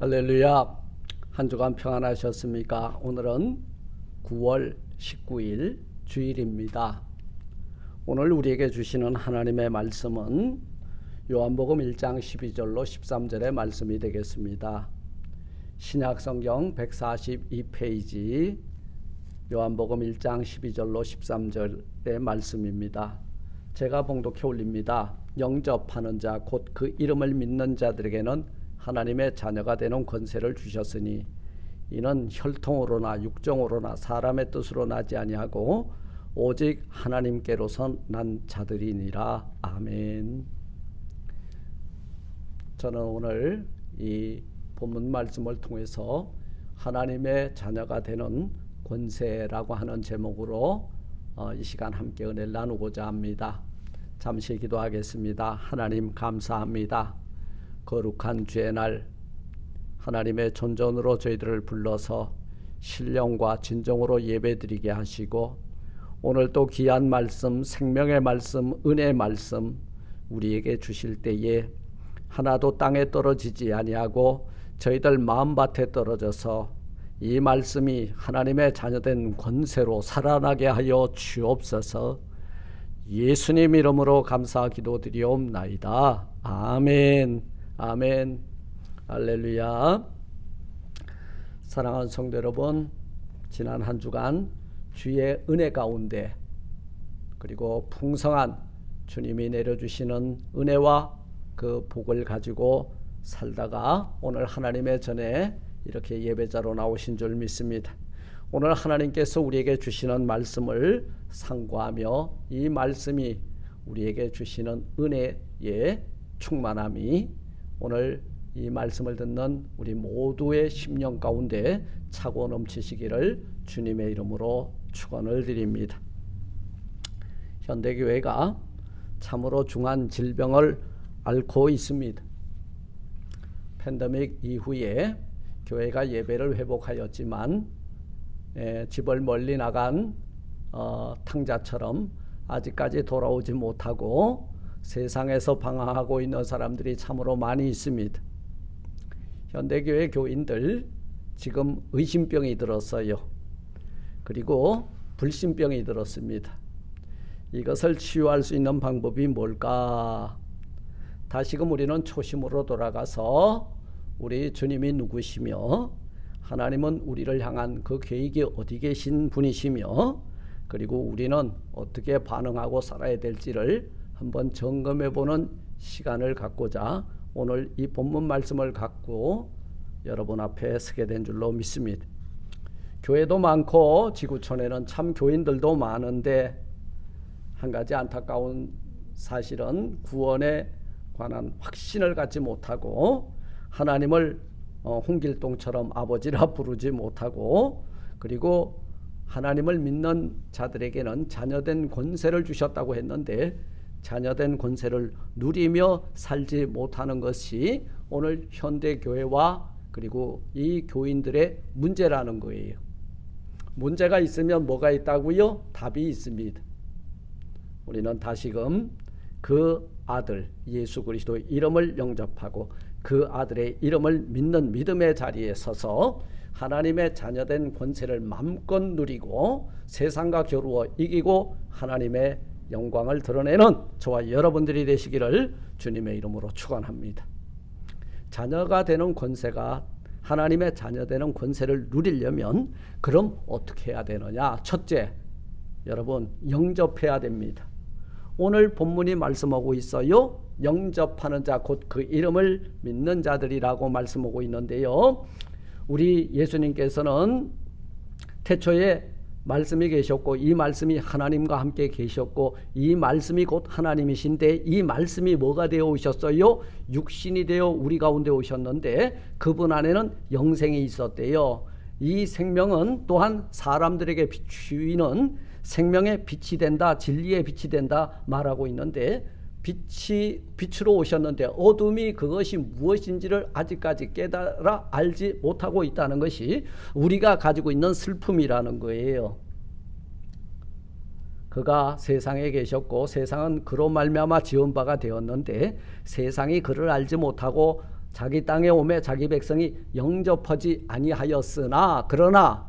할렐루야. 한 주간 평안하셨습니까? 오늘은 9월 19일 주일입니다. 오늘 우리에게 주시는 하나님의 말씀은 요한복음 1장 12절로 13절의 말씀이 되겠습니다. 신약 성경 142페이지 요한복음 1장 12절로 13절의 말씀입니다. 제가 봉독해 올립니다. 영접하는 자 곧 그 이름을 믿는 자들에게는 하나님의 자녀가 되는 권세를 주셨으니 이는 혈통으로나 육정으로나 사람의 뜻으로 나지 아니하고 오직 하나님께로서 난 자들이니라 아멘. 저는 오늘 이 본문 말씀을 통해서 하나님의 자녀가 되는 권세라고 하는 제목으로 어, 이 시간 함께 은혜를 나누고자 합니다. 잠시 기도하겠습니다. 하나님 감사합니다. 거룩한 주의 날 하나님의 전전으로 저희들을 불러서 신령과 진정으로 예배드리게 하시고 오늘 또 귀한 말씀, 생명의 말씀, 은혜의 말씀 우리에게 주실 때에 하나도 땅에 떨어지지 아니하고 저희들 마음밭에 떨어져서 이 말씀이 하나님의 자녀된 권세로 살아나게 하여 주옵소서. 예수님 이름으로 감사 기도드리옵나이다. 아멘. 아멘. 할렐루야. 사랑하는 성도 여러분, 지난 한 주간 주의 은혜 가운데 그리고 풍성한 주님이 내려주시는 은혜와 그 복을 가지고 살다가 오늘 하나님의 전에 이렇게 예배자로 나오신 줄 믿습니다. 오늘 하나님께서 우리에게 주시는 말씀을 상고하며 이 말씀이 우리에게 주시는 은혜의 충만함이 오늘 이 말씀을 듣는 우리 모두의 심령 가운데 차고 넘치시기를 주님의 이름으로 축원을 드립니다. 현대 교회가 참으로 중한 질병을 앓고 있습니다. 팬데믹 이후에 교회가 예배를 회복하였지만 에, 집을 멀리 나간 어, 탕자처럼 아직까지 돌아오지 못하고 세상에서 방황하고 있는 사람들이 참으로 많이 있습니다. 현대교회 교인들 지금 의심병이 들었어요. 그리고 불신병이 들었습니다. 이것을 치유할 수 있는 방법이 뭘까? 다시금 우리는 초심으로 돌아가서 우리 주님이 누구시며 하나님은 우리를 향한 그 계획이 어디 계신 분이시며 그리고 우리는 어떻게 반응하고 살아야 될지를 한번 점검해 보는 시간을 갖고자 오늘 이 본문 말씀을 갖고 여러분 앞에 서게 된 줄로 믿습니다. 교회도 많고 지구촌에는 참 교인들도 많은데 한 가지 안타까운 사실은 구원에 관한 확신을 갖지 못하고 하나님을 어, 홍길동처럼 아버지라 부르지 못하고 그리고 하나님을 믿는 자들에게는 자녀된 권세를 주셨다고 했는데 자녀된 권세를 누리며 살지 못하는 것이 오늘 현대 교회와 그리고 이 교인들의 문제라는 거예요. 문제가 있으면 뭐가 있다고요? 답이 있습니다. 우리는 다시금 그 아들 예수 그리스도 이름을 영접하고 그 아들의 이름을 믿는 믿음의 자리에 서서 하나님의 자녀된 권세를 맘껏 누리고 세상과 겨루어 이기고 하나님의 영광을 드러내는 저와 여러분들이 되시기를 주님의 이름으로 축원합니다. 자녀가 되는 권세가 하나님의 자녀 되는 권세를 누리려면 그럼 어떻게 해야 되느냐? 첫째, 여러분 영접해야 됩니다. 오늘 본문이 말씀하고 있어요. 영접하는 자 곧 그 이름을 믿는 자들이라고 말씀하고 있는데요. 우리 예수님께서는 태초에 말씀이 계셨고 이 말씀이 하나님과 함께 계셨고 이 말씀이 곧 하나님이신데 이 말씀이 뭐가 되어 오셨어요? 육신이 되어 우리 가운데 오셨는데 그분 안에는 영생이 있었대요. 이 생명은 또한 사람들에게 비추이는 생명의 빛이 된다, 진리의 빛이 된다 말하고 있는데 빛이 빛으로 오셨는데 어둠이 그것이 무엇인지를 아직까지 깨달아 알지 못하고 있다는 것이 우리가 가지고 있는 슬픔이라는 거예요. 그가 세상에 계셨고 세상은 그로 말미암아 지은 바가 되었는데 세상이 그를 알지 못하고 자기 땅에 오매 자기 백성이 영접하지 아니하였으나 그러나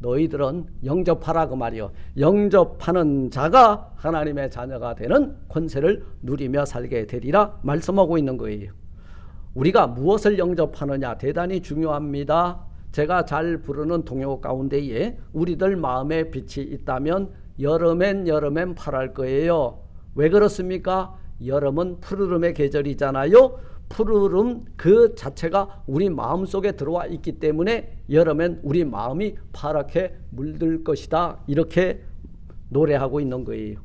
너희들은 영접하라 그 말이요. 영접하는 자가 하나님의 자녀가 되는 권세를 누리며 살게 되리라 말씀하고 있는 거예요. 우리가 무엇을 영접하느냐 대단히 중요합니다. 제가 잘 부르는 동요 가운데에 우리들 마음에 빛이 있다면 여름엔 여름엔 파랄 거예요. 왜 그렇습니까? 여름은 푸르름의 계절이잖아요. 푸르름 그 자체가 우리 마음 속에 들어와 있기 때문에 여름엔 우리 마음이 파랗게 물들 것이다. 이렇게 노래하고 있는 거예요.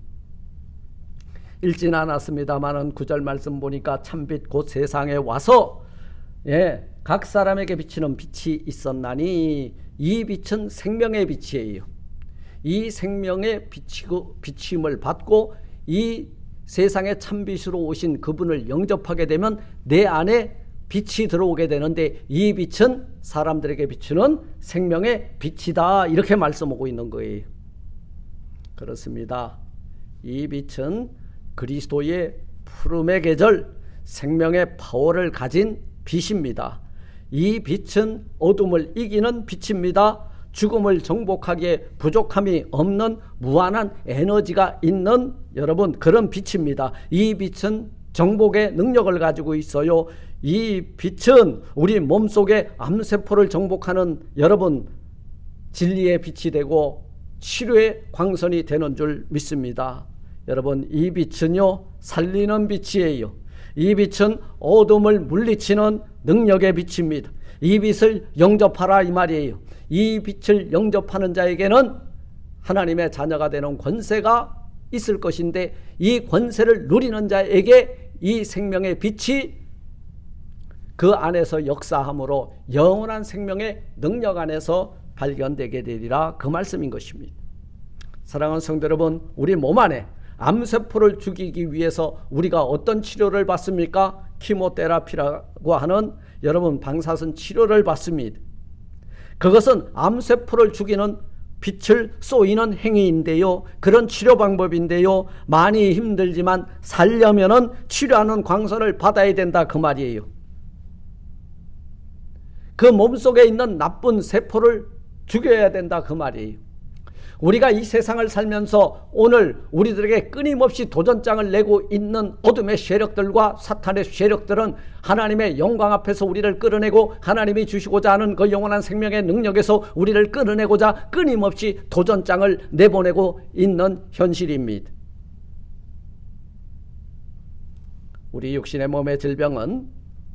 읽진 않았습니다만은 구절 말씀 보니까 참빛 곧 세상에 와서 예, 각 사람에게 비치는 빛이 있었나니 이 빛은 생명의 빛이에요. 이 생명의 비치고 비침을 받고 이 세상의 참빛으로 오신 그분을 영접하게 되면 내 안에 빛이 들어오게 되는데 이 빛은 사람들에게 비추는 생명의 빛이다 이렇게 말씀하고 있는 거예요. 그렇습니다. 이 빛은 그리스도의 푸름의 계절 생명의 파워를 가진 빛입니다. 이 빛은 어둠을 이기는 빛입니다. 죽음을 정복하기에 부족함이 없는 무한한 에너지가 있는 여러분 그런 빛입니다. 이 빛은 정복의 능력을 가지고 있어요. 이 빛은 우리 몸속의 암세포를 정복하는 여러분 진리의 빛이 되고 치료의 광선이 되는 줄 믿습니다. 여러분 이 빛은요 살리는 빛이에요. 이 빛은 어둠을 물리치는 능력의 빛입니다. 이 빛을 영접하라 이 말이에요. 이 빛을 영접하는 자에게는 하나님의 자녀가 되는 권세가 있을 것인데 이 권세를 누리는 자에게 이 생명의 빛이 그 안에서 역사함으로 영원한 생명의 능력 안에서 발견되게 되리라 그 말씀인 것입니다. 사랑하는 성도 여러분, 우리 몸 안에 암세포를 죽이기 위해서 우리가 어떤 치료를 받습니까? 키모테라피라고 하는 여러분 방사선 치료를 받습니다. 그것은 암세포를 죽이는 빛을 쏘이는 행위인데요. 그런 치료 방법인데요. 많이 힘들지만 살려면은 치료하는 광선을 받아야 된다 그 말이에요. 그 몸속에 있는 나쁜 세포를 죽여야 된다 그 말이에요. 우리가 이 세상을 살면서 오늘 우리들에게 끊임없이 도전장을 내고 있는 어둠의 세력들과 사탄의 세력들은 하나님의 영광 앞에서 우리를 끌어내고 하나님이 주시고자 하는 그 영원한 생명의 능력에서 우리를 끌어내고자 끊임없이 도전장을 내보내고 있는 현실입니다. 우리 육신의 몸의 질병은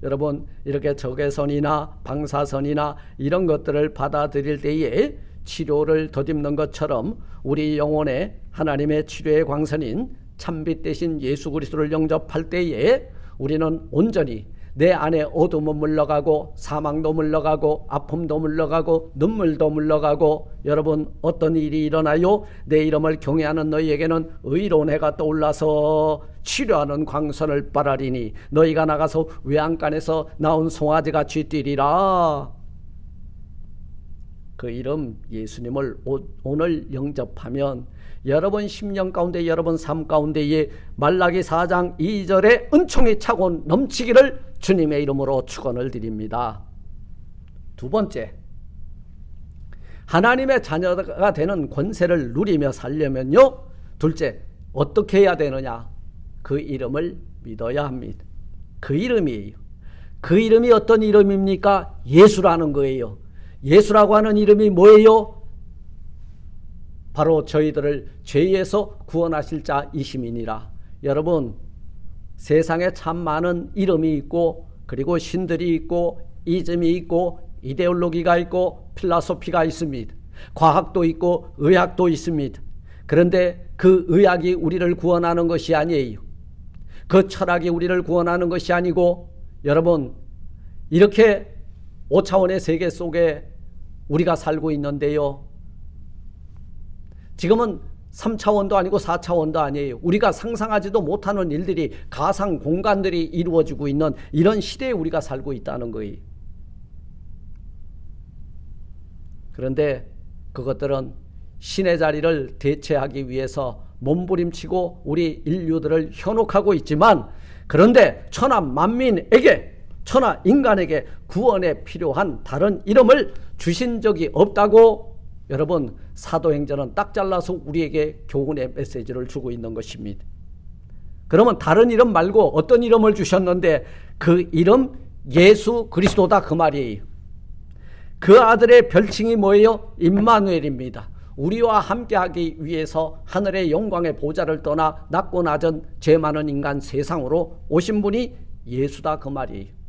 여러분 이렇게 적외선이나 방사선이나 이런 것들을 받아들일 때에 치료를 덧입는 것처럼 우리 영혼에 하나님의 치료의 광선인 참빛 대신 예수 그리스도를 영접할 때에 우리는 온전히 내 안에 어둠은 물러가고 사망도 물러가고 아픔도 물러가고 눈물도 물러가고 여러분 어떤 일이 일어나요? 내 이름을 경외하는 너희에게는 의로운 해가 떠올라서 치료하는 광선을 빨아리니 너희가 나가서 외양간에서 나온 송아지같이 뛰리라 그 이름 예수님을 오늘 영접하면 여러분 심령 가운데 여러분 삶 가운데에 말라기 4장 2절에 은총이 차고 넘치기를 주님의 이름으로 축원을 드립니다. 두 번째 하나님의 자녀가 되는 권세를 누리며 살려면요. 둘째 어떻게 해야 되느냐? 그 이름을 믿어야 합니다. 그 이름이에요. 그 이름이 어떤 이름입니까? 예수라는 거예요. 예수라고 하는 이름이 뭐예요? 바로 저희들을 죄에서 구원하실 자이심이니라. 여러분, 세상에 참 많은 이름이 있고, 그리고 신들이 있고, 이즘이 있고, 이데올로기가 있고, 필라소피가 있습니다. 과학도 있고, 의학도 있습니다. 그런데 그 의학이 우리를 구원하는 것이 아니에요. 그 철학이 우리를 구원하는 것이 아니고, 여러분, 이렇게 5차원의 세계 속에 우리가 살고 있는데요. 지금은 3차원도 아니고 4차원도 아니에요. 우리가 상상하지도 못하는 일들이 가상 공간들이 이루어지고 있는 이런 시대에 우리가 살고 있다는 거예요. 그런데 그것들은 신의 자리를 대체하기 위해서 몸부림치고 우리 인류들을 현혹하고 있지만 그런데 천하 만민에게 천하 인간에게 구원에 필요한 다른 이름을 주신 적이 없다고 여러분 사도행전은 딱 잘라서 우리에게 교훈의 메시지를 주고 있는 것입니다. 그러면 다른 이름 말고 어떤 이름을 주셨는데 그 이름 예수 그리스도다 그 말이에요. 그 아들의 별칭이 뭐예요? 임마누엘입니다. 우리와 함께하기 위해서 하늘의 영광의 보좌를 떠나 낮고 낮은 죄 많은 인간 세상으로 오신 분이 예수다 그 말이에요.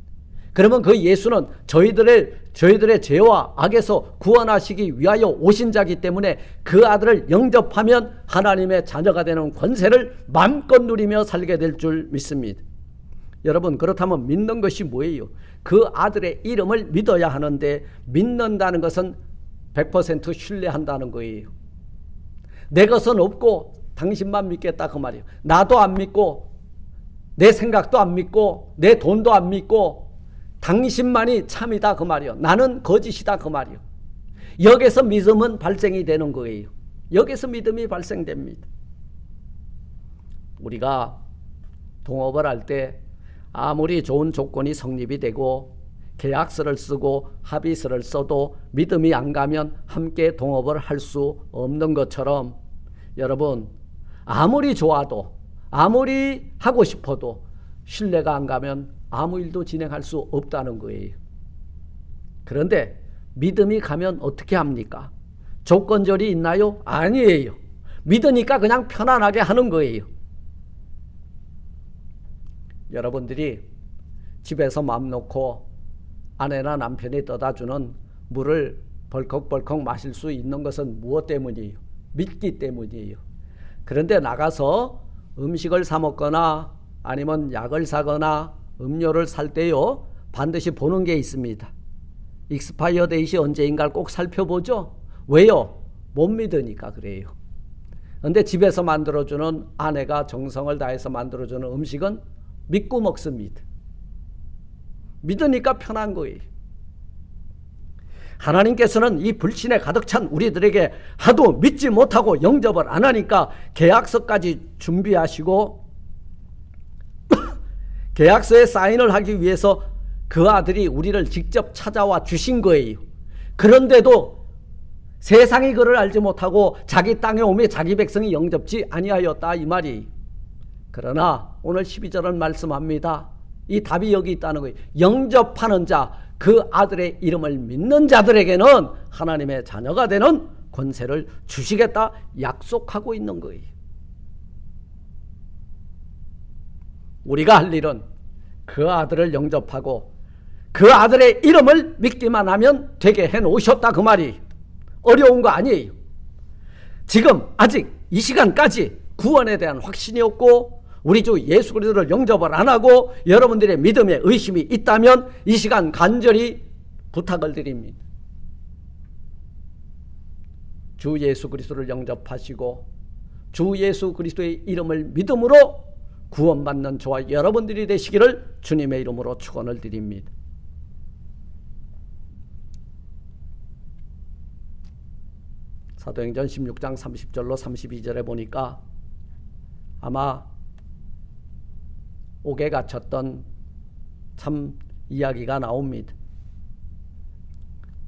그러면 그 예수는 저희들의 저희들의 죄와 악에서 구원하시기 위하여 오신 자기 때문에 그 아들을 영접하면 하나님의 자녀가 되는 권세를 마음껏 누리며 살게 될 줄 믿습니다. 여러분 그렇다면 믿는 것이 뭐예요? 그 아들의 이름을 믿어야 하는데 믿는다는 것은 100% 신뢰한다는 거예요. 내 것은 없고 당신만 믿겠다 그 말이에요. 나도 안 믿고 내 생각도 안 믿고 내 돈도 안 믿고 당신만이 참이다 그 말이요. 나는 거짓이다 그 말이요. 여기서 믿음은 발생이 되는 거예요. 여기서 믿음이 발생됩니다. 우리가 동업을 할 때 아무리 좋은 조건이 성립이 되고 계약서를 쓰고 합의서를 써도 믿음이 안 가면 함께 동업을 할 수 없는 것처럼 여러분 아무리 좋아도 아무리 하고 싶어도 신뢰가 안 가면 아무 일도 진행할 수 없다는 거예요. 그런데 믿음이 가면 어떻게 합니까? 조건절이 있나요? 아니에요. 믿으니까 그냥 편안하게 하는 거예요. 여러분들이 집에서 마음 놓고 아내나 남편이 떠다 주는 물을 벌컥벌컥 마실 수 있는 것은 무엇 때문이에요? 믿기 때문이에요. 그런데 나가서 음식을 사 먹거나 아니면 약을 사거나 음료를 살 때요 반드시 보는 게 있습니다. 익스파이어 데이시 언제인가를 꼭 살펴보죠. 왜요? 못 믿으니까 그래요. 근데 집에서 만들어주는 아내가 정성을 다해서 만들어주는 음식은 믿고 먹습니다. 믿으니까 편한 거예요. 하나님께서는 이 불신에 가득 찬 우리들에게 하도 믿지 못하고 영접을 안 하니까 계약서까지 준비하시고 계약서에 사인을 하기 위해서 그 아들이 우리를 직접 찾아와 주신 거예요. 그런데도 세상이 그를 알지 못하고 자기 땅에 오며 자기 백성이 영접지 아니하였다 이 말이. 그러나 오늘 12절은 말씀합니다. 이 답이 여기 있다는 거예요. 영접하는 자, 그 아들의 이름을 믿는 자들에게는 하나님의 자녀가 되는 권세를 주시겠다 약속하고 있는 거예요. 우리가 할 일은 그 아들을 영접하고 그 아들의 이름을 믿기만 하면 되게 해 놓으셨다 그 말이 어려운 거 아니에요. 지금 아직 이 시간까지 구원에 대한 확신이 없고 우리 주 예수 그리스도를 영접을 안 하고 여러분들의 믿음에 의심이 있다면 이 시간 간절히 부탁을 드립니다. 주 예수 그리스도를 영접하시고 주 예수 그리스도의 이름을 믿음으로 구원받는 저와 여러분들이 되시기를 주님의 이름으로 축원을 드립니다. 사도행전 16장 30절로 32절에 보니까 아마 옥에 갇혔던 참 이야기가 나옵니다.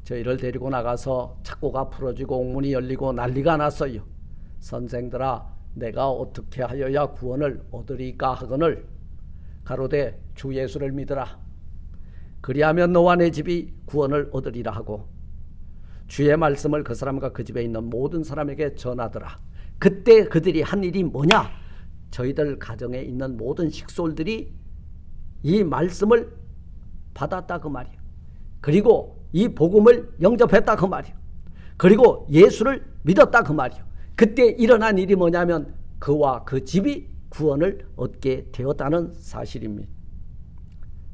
저희를 데리고 나가서 착고가 풀어지고 옥문이 열리고 난리가 났어요. 선생들아 내가 어떻게 하여야 구원을 얻으리까 하거늘 가로되 주 예수를 믿으라. 그리하면 너와 내 집이 구원을 얻으리라 하고 주의 말씀을 그 사람과 그 집에 있는 모든 사람에게 전하더라. 그때 그들이 한 일이 뭐냐? 저희들 가정에 있는 모든 식솔들이 이 말씀을 받았다 그 말이에요. 그리고 이 복음을 영접했다 그 말이에요. 그리고 예수를 믿었다 그 말이에요. 그때 일어난 일이 뭐냐면 그와 그 집이 구원을 얻게 되었다는 사실입니다.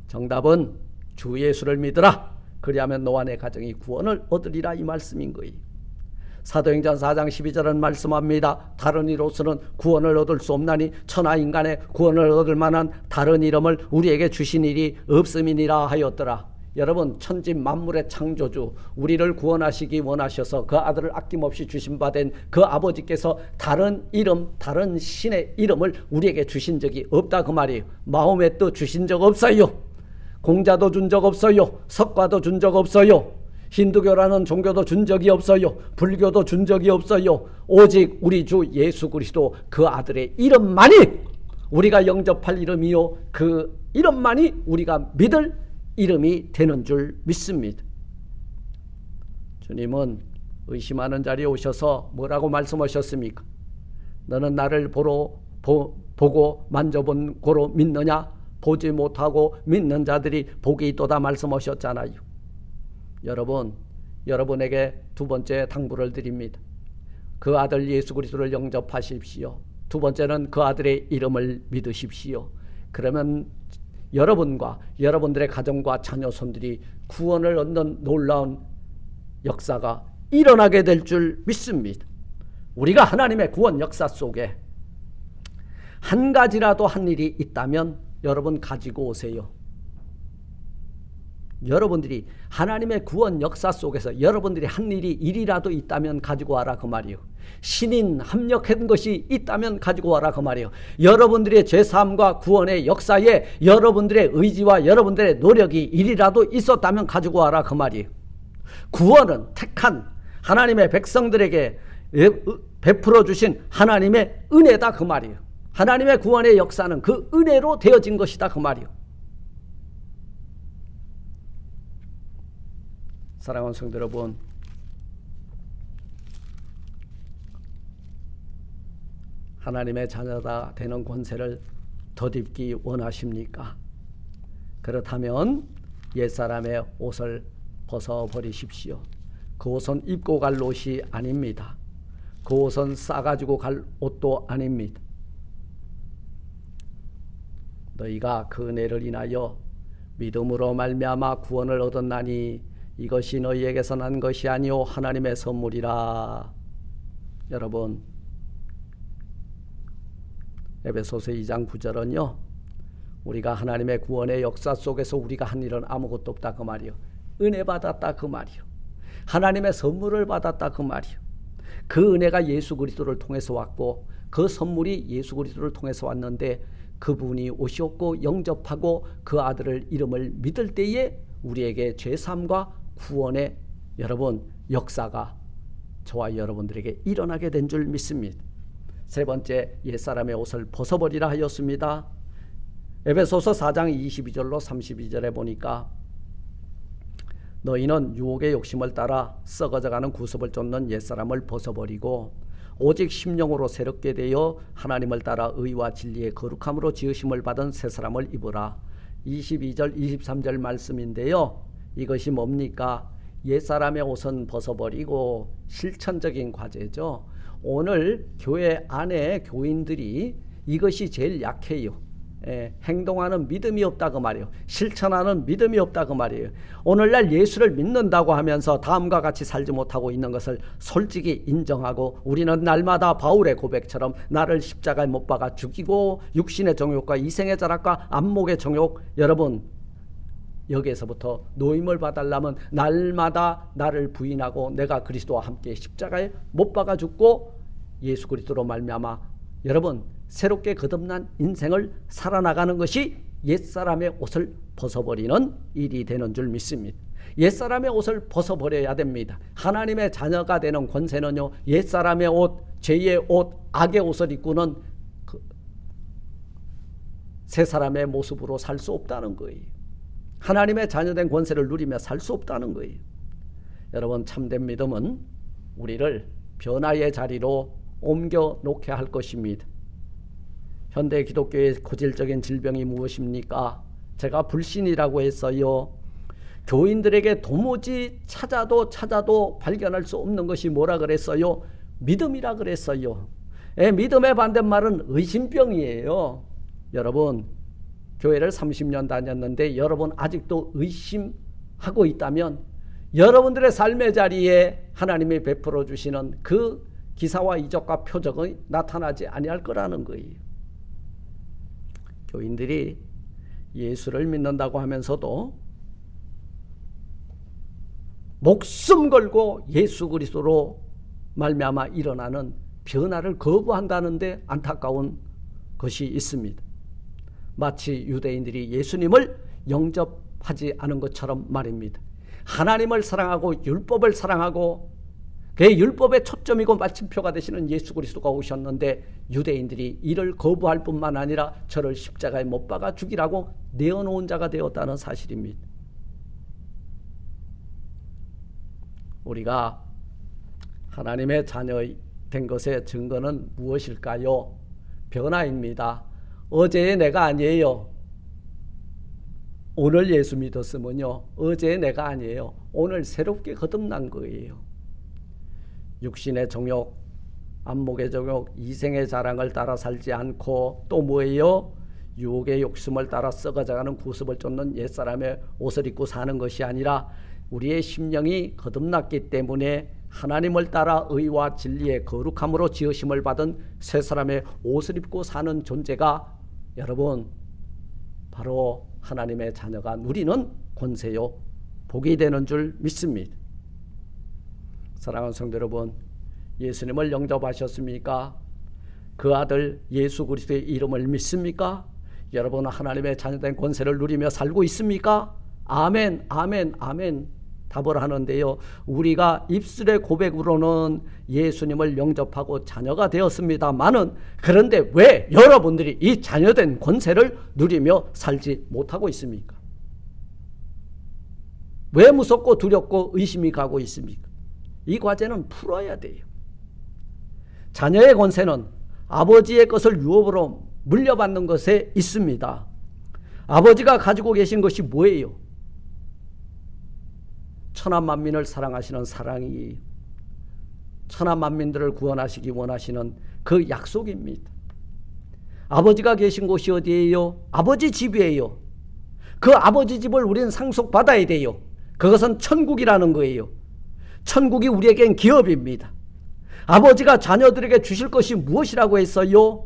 정답은 주 예수를 믿으라. 그리하면 너와 내 가정이 구원을 얻으리라 이 말씀인 거예요. 사도행전 4장 12절은 말씀합니다. 다른 이로서는 구원을 얻을 수 없나니 천하 인간의 구원을 얻을 만한 다른 이름을 우리에게 주신 일이 없음이니라 하였더라. 여러분 천지 만물의 창조주 우리를 구원하시기 원하셔서 그 아들을 아낌없이 주신 바 된 그 아버지께서 다른 이름 다른 신의 이름을 우리에게 주신 적이 없다 그 말이에요. 마음에 또 주신 적 없어요. 공자도 준 적 없어요. 석과도 준 적 없어요. 힌두교라는 종교도 준 적이 없어요. 불교도 준 적이 없어요. 오직 우리 주 예수 그리스도 그 아들의 이름만이 우리가 영접할 이름이요. 그 이름만이 우리가 믿을 이름이 되는 줄 믿습니다. 주님은 의심하는 자리에 오셔서 뭐라고 말씀하셨습니까? 너는 나를 보러 보, 보고 만져본 고로 믿느냐? 보지 못하고 믿는 자들이 복이 있도다 말씀하셨잖아요. 여러분, 여러분에게 두 번째 당부를 드립니다. 그 아들 예수 그리스도를 영접하십시오. 두 번째는 그 아들의 이름을 믿으십시오. 그러면 여러분과 여러분들의 가정과 자녀손들이 구원을 얻는 놀라운 역사가 일어나게 될 줄 믿습니다. 우리가 하나님의 구원 역사 속에 한 가지라도 한 일이 있다면 여러분 가지고 오세요. 여러분들이 하나님의 구원 역사 속에서 여러분들이 한 일이 일이라도 있다면 가지고 와라 그 말이요. 신인 합력한 것이 있다면 가지고 와라 그 말이요. 여러분들의 죄사함과 구원의 역사에 여러분들의 의지와 여러분들의 노력이 일이라도 있었다면 가지고 와라 그 말이요. 구원은 택한 하나님의 백성들에게 베풀어 주신 하나님의 은혜다 그 말이요. 하나님의 구원의 역사는 그 은혜로 되어진 것이다 그 말이요. 사랑하는 성도 여러분, 하나님의 자녀다 되는 권세를 덧입기 원하십니까? 그렇다면 옛사람의 옷을 벗어버리십시오. 그 옷은 입고 갈 옷이 아닙니다. 그 옷은 싸가지고 갈 옷도 아닙니다. 너희가 그 은혜를 인하여 믿음으로 말미암아 구원을 얻었나니 이것이 너희에게서 난 것이 아니요 하나님의 선물이라. 여러분 에베소서 2장 9절은요. 우리가 하나님의 구원의 역사 속에서 우리가 한 일은 아무것도 없다 그 말이요. 은혜 받았다 그 말이요. 하나님의 선물을 받았다 그 말이요. 그 은혜가 예수 그리스도를 통해서 왔고 그 선물이 예수 그리스도를 통해서 왔는데 그분이 오셨고 영접하고 그 아들을 이름을 믿을 때에 우리에게 죄 삼과 구원의 여러분 역사가 저와 여러분들에게 일어나게 된 줄 믿습니다. 세 번째 옛사람의 옷을 벗어버리라 하였습니다. 에베소서 4장 22절로 32절에 보니까 너희는 유혹의 욕심을 따라 썩어져가는 구습을 쫓는 옛사람을 벗어버리고 오직 심령으로 새롭게 되어 하나님을 따라 의와 진리의 거룩함으로 지으심을 받은 새 사람을 입으라. 22절 23절 말씀인데요. 이것이 뭡니까? 옛사람의 옷은 벗어버리고 실천적인 과제죠. 오늘 교회 안에 교인들이 이것이 제일 약해요. 예, 행동하는 믿음이 없다 그 말이에요. 실천하는 믿음이 없다 그 말이에요. 오늘날 예수를 믿는다고 하면서 다음과 같이 살지 못하고 있는 것을 솔직히 인정하고 우리는 날마다 바울의 고백처럼 나를 십자가에 못 박아 죽이고 육신의 정욕과 이생의 자락과 안목의 정욕 여러분 여기에서부터 노임을 받으려면 날마다 나를 부인하고 내가 그리스도와 함께 십자가에 못 박아 죽고 예수 그리스도로 말미암아 여러분 새롭게 거듭난 인생을 살아나가는 것이 옛사람의 옷을 벗어버리는 일이 되는 줄 믿습니다. 옛사람의 옷을 벗어버려야 됩니다. 하나님의 자녀가 되는 권세는요, 옛사람의 옷, 죄의 옷, 악의 옷을 입고는 그, 새 사람의 모습으로 살 수 없다는 거예요. 하나님의 자녀된 권세를 누리며 살 수 없다는 거예요. 여러분 참된 믿음은 우리를 변화의 자리로 옮겨 놓게 할 것입니다. 현대 기독교의 고질적인 질병이 무엇입니까? 제가 불신이라고 했어요. 교인들에게 도무지 찾아도 찾아도 발견할 수 없는 것이 뭐라 그랬어요? 믿음이라 그랬어요. 예, 믿음의 반대말은 의심병이에요. 여러분, 교회를 30년 다녔는데 여러분 아직도 의심하고 있다면 여러분들의 삶의 자리에 하나님이 베풀어 주시는 그 기사와 이적과 표적이 나타나지 아니할 거라는 거예요. 교인들이 예수를 믿는다고 하면서도 목숨 걸고 예수 그리스도로 말미암아 일어나는 변화를 거부한다는데 안타까운 것이 있습니다. 마치 유대인들이 예수님을 영접 하지 않은 것처럼 말입니다. 하나님을 사랑하고 율법을 사랑하고 그 율법의 초점이고 마침표가 되시는 예수 그리스도가 오셨는데 유대인들이 이를 거부할 뿐만 아니라 저를 십자가에 못 박아 죽이라고 내어놓은 자가 되었다는 사실입니다. 우리가 하나님의 자녀 된 것의 증거는 무엇일까요? 변화입니다. 어제의 내가 아니에요. 오늘 예수 믿었으면요. 어제의 내가 아니에요. 오늘 새롭게 거듭난 거예요. 육신의 정욕, 안목의 정욕, 이생의 자랑을 따라 살지 않고 또 뭐예요? 유혹의 욕심을 따라 썩어져가는 구습을 쫓는 옛사람의 옷을 입고 사는 것이 아니라 우리의 심령이 거듭났기 때문에 하나님을 따라 의와 진리의 거룩함으로 지으심을 받은 새 사람의 옷을 입고 사는 존재가 여러분 바로 하나님의 자녀가 누리는 권세요 복이 되는 줄 믿습니다. 사랑하는 성도 여러분, 예수님을 영접하셨습니까? 그 아들 예수 그리스도의 이름을 믿습니까? 여러분 하나님의 자녀된 권세를 누리며 살고 있습니까? 아멘, 아멘, 아멘. 답을 하는데요. 우리가 입술의 고백으로는 예수님을 영접하고 자녀가 되었습니다만은 그런데 왜 여러분들이 이 자녀된 권세를 누리며 살지 못하고 있습니까? 왜 무섭고 두렵고 의심이 가고 있습니까? 이 과제는 풀어야 돼요. 자녀의 권세는 아버지의 것을 유업으로 물려받는 것에 있습니다. 아버지가 가지고 계신 것이 뭐예요? 천하 만민을 사랑하시는 사랑이 천하 만민들을 구원하시기 원하시는 그 약속입니다. 아버지가 계신 곳이 어디예요? 아버지 집이에요. 그 아버지 집을 우리는 상속받아야 돼요. 그것은 천국이라는 거예요. 천국이 우리에겐 기업입니다. 아버지가 자녀들에게 주실 것이 무엇이라고 했어요?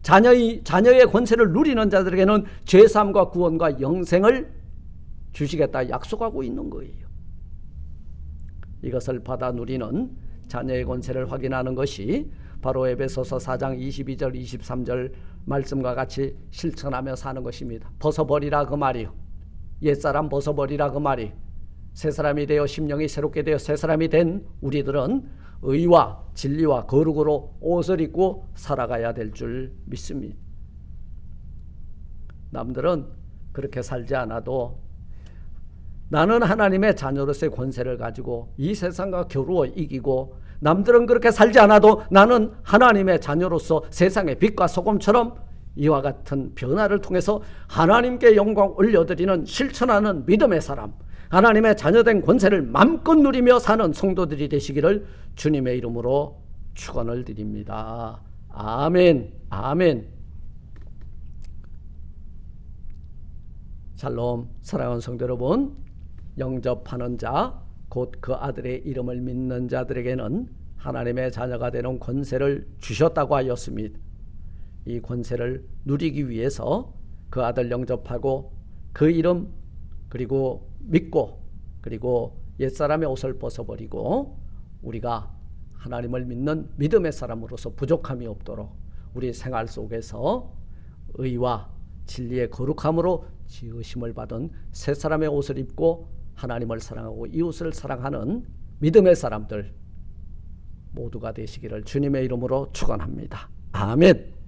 자녀의, 자녀의 권세를 누리는 자들에게는 죄삼과 구원과 영생을 주시겠다 약속하고 있는 거예요. 이것을 받아 누리는 자녀의 권세를 확인하는 것이 바로 에베소서 4장 22절 23절 말씀과 같이 실천하며 사는 것입니다. 벗어버리라 그 말이요. 옛사람 벗어버리라 그 말이. 새 사람이 되어 심령이 새롭게 되어 새 사람이 된 우리들은 의와 진리와 거룩으로 옷을 입고 살아가야 될 줄 믿습니다. 남들은 그렇게 살지 않아도 나는 하나님의 자녀로서의 권세를 가지고 이 세상과 겨루어 이기고 남들은 그렇게 살지 않아도 나는 하나님의 자녀로서 세상의 빛과 소금처럼 이와 같은 변화를 통해서 하나님께 영광 올려드리는 실천하는 믿음의 사람, 하나님의 자녀된 권세를 맘껏 누리며 사는 성도들이 되시기를 주님의 이름으로 축원을 드립니다. 아멘. 아멘. 샬롬 사랑하는 성도 여러분 영접하는 자 곧 그 아들의 이름을 믿는 자들에게는 하나님의 자녀가 되는 권세를 주셨다고 하였습니다. 이 권세를 누리기 위해서 그 아들 영접하고 그 이름 그리고 믿고 그리고 옛사람의 옷을 벗어버리고 우리가 하나님을 믿는 믿음의 사람으로서 부족함이 없도록 우리 생활 속에서 의와 진리의 거룩함으로 지으심을 받은 새 사람의 옷을 입고 하나님을 사랑하고 이웃을 사랑하는 믿음의 사람들 모두가 되시기를 주님의 이름으로 축원합니다. 아멘.